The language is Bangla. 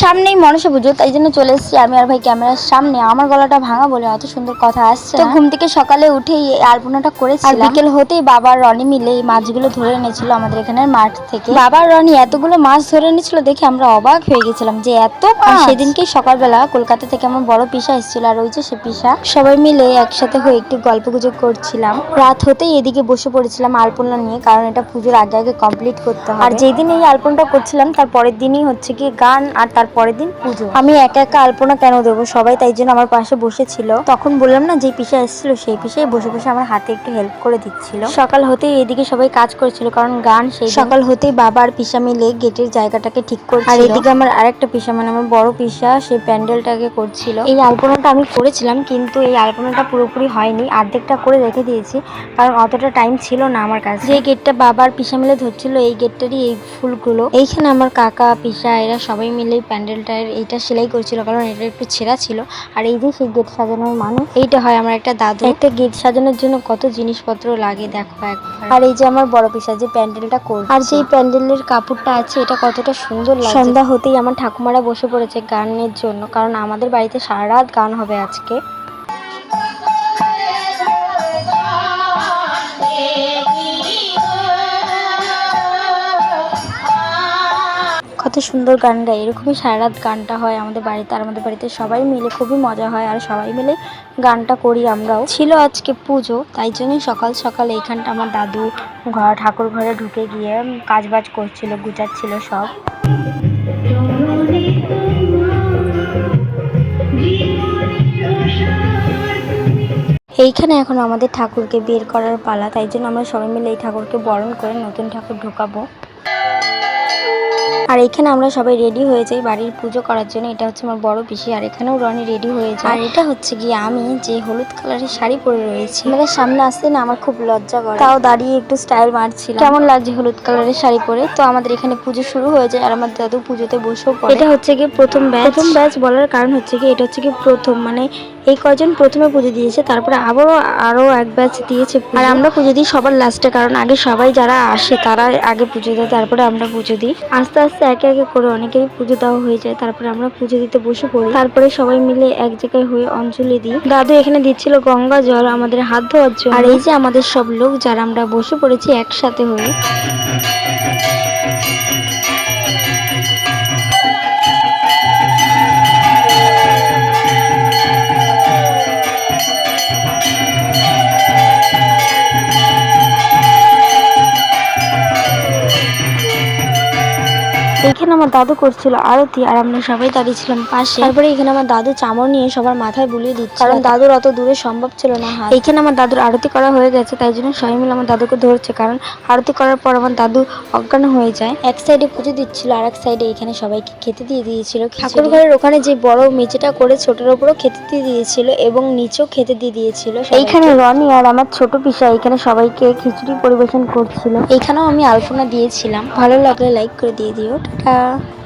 সামনেই মনসা পুজো তাই জন্য চলে এসেছি আমি আর ভাই ক্যামেরার সামনে। আমার গলাটা ভাঙা বলে অত সুন্দর কথা আসছে তো ঘুম থেকে সকালে উঠেই এই আলপনাটা করেছি আর বিকেল হতেই বাবা আর রনি মিলে এই মাছগুলো ধরে এনেছিল আমাদের এখানের মাঠ থেকে। বাবা আর রনি এতগুলো মাছ ধরে এনেছিল দেখে আমরা অবাক হয়ে গেছিলাম যে এত সেদিনকে সকালবেলা কলকাতা থেকে আমার বড় পিসা এসেছিল আর ওই যে সে পিসা সবাই মিলে একসাথে হয়ে একটু গল্প গুজব করছিলাম। রাত হতেই এদিকে বসে পড়েছিলাম আলপনা নিয়ে কারণ এটা পুজোর আগে আগে কমপ্লিট করতে হবে আর যেই দিন এই আলপনাটা করছিলাম তার পরের দিনই হচ্ছে কি গান আর তার পরের দিন পুজো। আমি একা একা আলপনা কেন দেবো? সবাই তাই জন্য আমার পাশে বসেছিল। তখন বললাম না যে পিসা এসেছিল সেই পিসাই বসে বসে আমার হাতে একটু হেল্প করে দিচ্ছিল। সকাল হতেই এদিকে সবাই কাজ করছিল কারণ গান সেই সকাল হতেই বাবা আর পিসা মিলে গেটের জায়গাটাকে ঠিক করছিল। আর এদিকে আমার আরেকটা পিসা মানে আমার বড় পিসা সে প্যান্ডেলটাকে করছিল। এই আলপনাটা আমি করেছিলাম কিন্তু এই আলপনাটা পুরোপুরি হয়নি। অর্ধেকটা করে রেখে দিয়েছি কারণ অতটা টাইম ছিল না আমার কাছে। যে গেটটা বাবার পিসা মিলে ধরছিল এই গেটটারই এই ফুলগুলো। এইখানে আমার কাকা পিসা এরা সবাই মিলে প্যান্ডেলটার এইটা সেলাই করছিল কারণ এটা একটু ছেঁড়া ছিল। আর এই যে সেই গেট সাজানোর মানুষ এইটা হয় আমার একটা দাদু। একটা গেট সাজানোর জন্য কত জিনিসপত্র লাগে দেখো একবার। আর এই যে আমার বড় পিসা যে প্যান্ডেলটা কর আর সেই প্যান্ডেলের কাপড়টা আছে এটা কতটা সুন্দর লাগে সন্ধ্যা হতেই আমার ঠাকুমারা বসে পড়েছে গানের জন্য কারণ আমাদের বাড়িতে সারা রাত গান হবে আজকে। কত সুন্দর গান গায়, এরকমই সারা রাত গানটা হয় আমাদের বাড়িতে, আর আমাদের বাড়িতে সবাই মিলে খুবই মজা হয়, আর সবাই মিলে গানটা করি আমরাও। ছিল আজকে পুজো, তাই জন্যই সকাল সকাল এইখানটা আমার দাদু ঘর, ঠাকুর ঘরে ঢুকে গিয়ে কাজ বাজ করছিল গুজাচ্ছিল সব। এইখানে এখন আমাদের ঠাকুরকে বের করার পালা, তাই জন্য আমরা সবাই মিলে এই ঠাকুরকে বরণ করে নতুন ঠাকুর ঢোকাবো। আর এখানে আমরা সবাই রেডি হয়ে যাই বাড়ির পুজো করার জন্য। এটা হচ্ছে আমার বড় পিসি আর এখানেও রনি রেডি হয়ে যায়। আর এটা হচ্ছে গিয়ে আমি যে হলুদ কালারের শাড়ি পরে রয়েছি। আমাদের সামনে আসতে না আমার খুব লজ্জা করে। তাও দাঁড়িয়ে একটু স্টাইল মারছিল কেমন লাগছে হলুদ কালারের শাড়ি পরে? তো আমাদের এখানে পুজো শুরু হয়ে যায় আর আমার দাদু পুজোতে বসেও পড়ে। এটা হচ্ছে গিয়ে প্রথম ব্যাচ প্রথম ব্যাচ বলার কারণ হচ্ছে কি এটা হচ্ছে কি প্রথম। মানে এই কজন প্রথমে পুজো দিয়েছে তারপরে আবারও আরও এক ব্যাচ দিয়েছে। আর আমরা পুজো দিই সবার লাস্টে কারণ আগে সবাই যারা আসে তারা আগে পুজো দেয় তারপরে আমরা পুজো দিই। আস্তে আস্তে আস্তে একে একে করে অনেকেরই পুজো দেওয়া হয়ে যায়। তারপরে আমরা পুজো দিতে বসে পড়ি। তারপরে সবাই মিলে এক জায়গায় হয়ে অঞ্জলি দিই। দাদু এখানে দিচ্ছিল গঙ্গা জল, আমাদের হাত ধোয়ার জন্য। আর এই যে আমাদের সব লোক যারা আমরা বসে পড়েছি একসাথে হয়ে। এখানে আমার দাদু করছিল আরতি আর আমরা সবাই দাঁড়িয়ে দাঁড়িয়েছিলাম পাশে। তারপরে এখানে আমার দাদু চামড় নিয়ে সবার মাথায় বুলিয়ে দিচ্ছে কারণ দাদুর অত দূরে সম্ভব ছিল না হাত। এইখানে আমার দাদুর আরতি করা হয়ে গেছে তাই জন্য সবাই মিলে আমার দাদুকে ধরছে। কারণ আরতি করার পর আমার দাদু অজ্ঞান হয়ে যায়। এক সাইডে পুজো দিচ্ছিল আর এক সাইডে এখানে সবাইকে খেতে দিয়ে দিয়েছিল ঠাকুর ঘরের ওখানে যে বড় মেঝেটা করে ছোটের উপরও খেতে দিয়ে দিয়েছিল এবং নিচেও খেতে দিয়ে দিয়েছিল এইখানে রনি আর আমার ছোট পিসা এখানে সবাইকে খিচুড়ি পরিবেশন করছিল। এখানেও আমি আলপনা দিয়েছিলাম। ভালো লাগলে লাইক করে দিয়ে দিও। 啊。